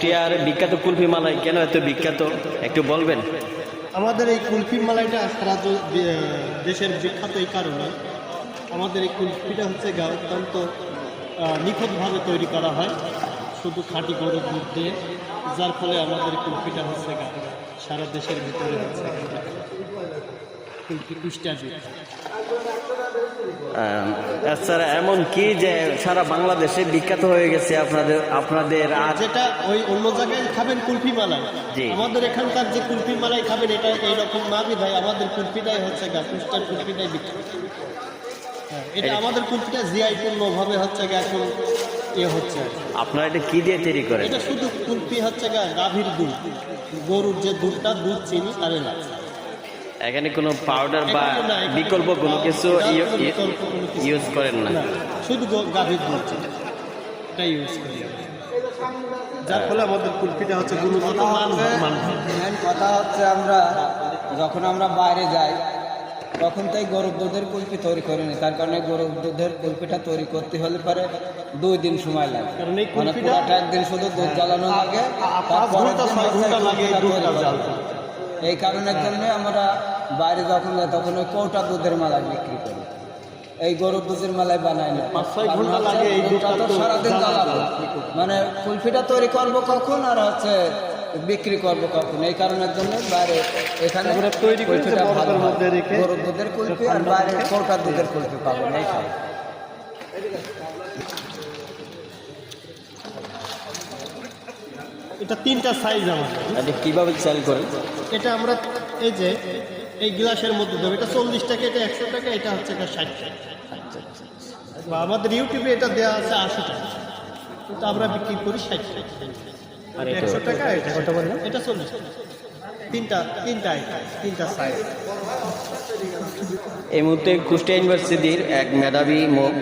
টিয়ার বিখ্যাত কুলফি মালাই? কেন এত বিখ্যাত? একটু বলবেন। আমাদের এই কুলফি মালাইটা সারা দেশের বিখ্যাত এই কারণে আমাদের এই কুলফিটা হচ্ছে অত্যন্ত নিখুঁতভাবে তৈরি করা হয়। শুধু খাঁটি গরুর দুধ দিয়ে, যার ফলে আমাদের কুলফিটা হচ্ছে সারা দেশের ভিতরে হচ্ছে কুলফি কুষ্টিয়া বিখ্যাত। স্যার এমন কি যে সারা বাংলাদেশে বিখ্যাত হয়ে গেছে আপনাদের আপনাদের আর যেটা ওই অন্য জায়গায় খাবেন কুলফি মালাই। জি। আমাদের এখানকার যে কুলফি মালাই খাবেন এটা এইরকম না বিধায় আমাদের কুলফিটাই হচ্ছে গা কুষ্টার কুলফিটাই বিখ্যাত। হ্যাঁ, এটা আমাদের কুলফিটা জিআই পূর্ণভাবে হচ্ছে এখন ইয়ে হচ্ছে। আপনারা এটা কি দিয়ে তৈরি করেন? এটা শুধু কুলফি হচ্ছে গাভীর দুধ। গরুর যে দুধটা দুধ চিনি তারে লাগছে। এখানে কোনো পাউডার বা বিকল্প কোনো কিছু ইউজ করেন না। শুধু গাভীর দুধ। ইউজ করি। যার ফলে আমাদের কুলফিটা হচ্ছে গুণগত মান মান কথা হচ্ছে আমরা যখন আমরা বাইরে যাই তখন তাই গরুর দুধের কুলফি তৈরি করে নিই তার কারণে গরুর দুধের কুলফিটা তৈরি করতে হলে পারে দুই দিন সময় লাগে। কারণ এই মানে কুলফিটা- পুরাটা একদিন শুধু দুধ জ্বালানো লাগে পাঁচ এই কারণের জন্য আমরা বাইরে যখন যাই তখন ওই কৌটা দুধের মালাই বিক্রি করি। এই গরুর দুধের মালাই বানাই না। সারাদিন জ্বালাবো মানে কুলফিটা তৈরি করব কখন আর হচ্ছে বিক্রি করব কখন? এই কারণের জন্য বাইরে এখানে তৈরি গরুর দুধের কুলফি আর বাইরে কৌটার দুধের কুলফি এই এটা তিনটা সাইজ আমাদের। কীভাবে সেল করেন? এটা আমরা এই যে এই গ্লাসের মধ্যে দেবো। এটা চল্লিশ টাকা এটা একশো টাকা এটা হচ্ছে এটা ষাট টাকা। বা আমাদের ইউটিউবে এটা দেওয়া আছে আশি টাকা। কিন্তু আমরা বিক্রি করি ষাট টাকা। আর একশো টাকা এটা কত বললাম এটা চল্লিশ টাকা। তিনটা তিনটা তিনটা সাইজ এই মুহূর্তে কুষ্টিয়া ইউনিভার্সিটির এক মেধাবী মুখ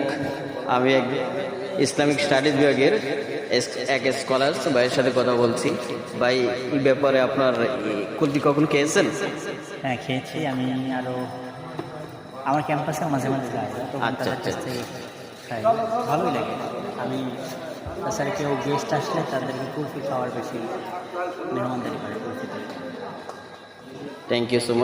আমি এক ইসলামিক স্টাডিজ বিভাগের এক স্কলার ভাইয়ের সাথে কথা বলছি। ভাই এই ব্যাপারে আপনার কুলফি কখন খেয়েছেন? হ্যাঁ খেয়েছি। আমি আরও আমার ক্যাম্পাসে মাঝে মাঝে যাই। আচ্ছা, আচ্ছা। খাই। ভালোই লাগে। আমি তাছাড়া কেউ গেস্ট আসলে তাদেরকে কুলফি খাওয়ার বেশি মেহমানদারি করে kulfi thank you so much